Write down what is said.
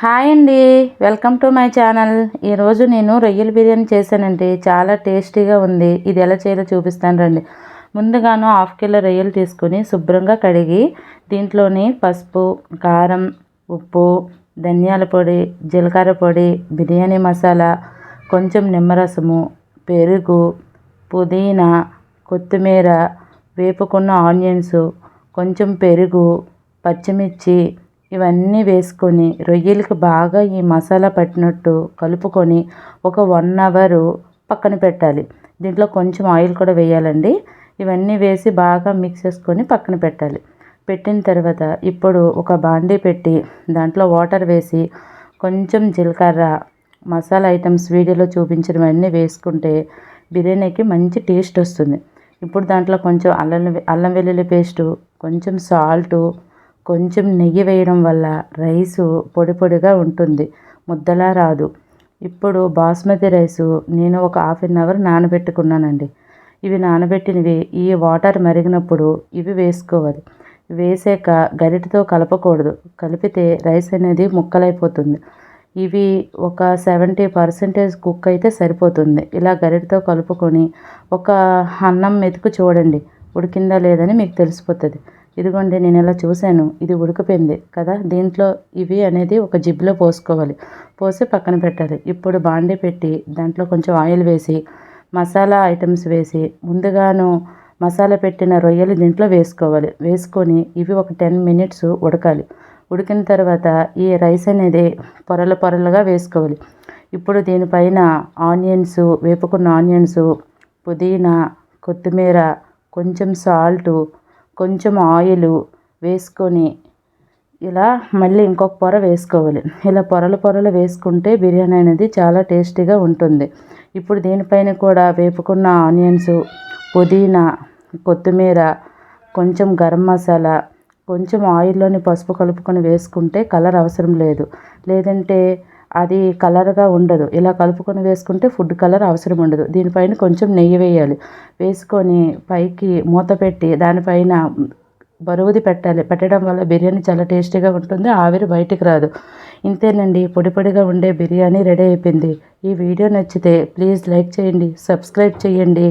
Hi అండి. Welcome to my channel. ఈరోజు నేను రొయ్యల బిర్యానీ చేశానండి. చాలా టేస్టీగా ఉంది. ఇది ఎలా చేయాలో చూపిస్తాను రండి. ముందుగాను హాఫ్ కిలో రొయ్యలు తీసుకొని శుభ్రంగా కడిగి దీంట్లోని పసుపు కారం ఉప్పు ధనియాల పొడి జీలకర్ర పొడి బిర్యానీ మసాలా కొంచెం నిమ్మరసము పెరుగు పుదీనా కొత్తిమీర వేపుకున్న ఆనియన్స్ కొంచెం పెరుగు పచ్చిమిర్చి ఇవన్నీ వేసుకొని రొయ్యలకు బాగా ఈ మసాలా పట్టినట్టు కలుపుకొని ఒక వన్ అవరు పక్కన పెట్టాలి. దీంట్లో కొంచెం ఆయిల్ కూడా వేయాలండి. ఇవన్నీ వేసి బాగా మిక్స్ చేసుకొని పక్కన పెట్టాలి. పెట్టిన తర్వాత ఇప్పుడు ఒక బాండీ పెట్టి దాంట్లో వాటర్ వేసి కొంచెం జీలకర్ర మసాలా ఐటమ్స్ వీడియోలో చూపించినవన్నీ వేసుకుంటే బిర్యానీకి మంచి టేస్ట్ వస్తుంది. ఇప్పుడు దాంట్లో కొంచెం అల్లం అల్లం వెల్లుల్లి పేస్టు కొంచెం సాల్టు కొంచెం నెయ్యి వేయడం వల్ల రైసు పొడి పొడిగా ఉంటుంది. ముద్దలా రాదు. ఇప్పుడు బాస్మతి రైసు నేను ఒక హాఫ్ అన్ అవర్ నానబెట్టుకున్నానండి. ఇవి నానబెట్టినవి ఈ వాటర్ మరిగినప్పుడు ఇవి వేసుకోవాలి. వేసాక గరిటతో కలపకూడదు. కలిపితే రైస్ అనేది ముక్కలైపోతుంది. ఇవి ఒక సెవెంటీ పర్సెంటేజ్ కుక్ అయితే సరిపోతుంది. ఇలా గరిటతో కలుపుకొని ఒక అన్నం మెతుకు చూడండి. ఉడికిందా లేదని మీకు తెలిసిపోతుంది. ఇదిగోండి నేను ఇలా చూశాను ఇది ఉడికిపోయింది కదా దీంట్లో ఇవి అనేది ఒక జిబ్లో పోసుకోవాలి. పోసి పక్కన పెట్టాలి. ఇప్పుడు బాండి పెట్టి దాంట్లో కొంచెం ఆయిల్ వేసి మసాలా ఐటమ్స్ వేసి ముందుగాను మసాలా పెట్టిన రొయ్యలు దీంట్లో వేసుకోవాలి. వేసుకొని ఇవి ఒక టెన్ మినిట్స్ ఉడకాలి. ఉడికిన తర్వాత ఈ రైస్ అనేది పొరలు పొరలుగా వేసుకోవాలి. ఇప్పుడు దీనిపైన ఆనియన్స్ వేపుకున్న ఆనియన్స్ పుదీనా కొత్తిమీర కొంచెం సాల్టు కొంచెం ఆయిల్ వేసుకొని ఇలా మళ్ళీ ఇంకొక పొర వేసుకోవాలి. ఇలా పొరలు పొరలు వేసుకుంటే బిర్యానీ అనేది చాలా టేస్టీగా ఉంటుంది. ఇప్పుడు దీనిపైన కూడా వేపుకున్న ఆనియన్స్ పుదీనా కొత్తిమీర కొంచెం గరం మసాలా కొంచెం ఆయిల్లోని పసుపు కలుపుకొని వేసుకుంటే కలర్ అవసరం లేదు. లేదంటే అది కలర్గా ఉండదు. ఇలా కలుపుకొని వేసుకుంటే ఫుడ్ కలర్ అవసరం ఉండదు. దీనిపైన కొంచెం నెయ్యి వేయాలి. వేసుకొని పైకి మూత పెట్టి దానిపైన బరువుది పెట్టాలి. పెట్టడం వల్ల బిర్యానీ చాలా టేస్టీగా ఉంటుంది. ఆవిరి బయటికి రాదు. ఇంతేనండి. పొడి పొడిగా ఉండే బిర్యానీ రెడీ అయిపోయింది. ఈ వీడియో నచ్చితే ప్లీజ్ లైక్ చేయండి. సబ్స్క్రైబ్ చేయండి.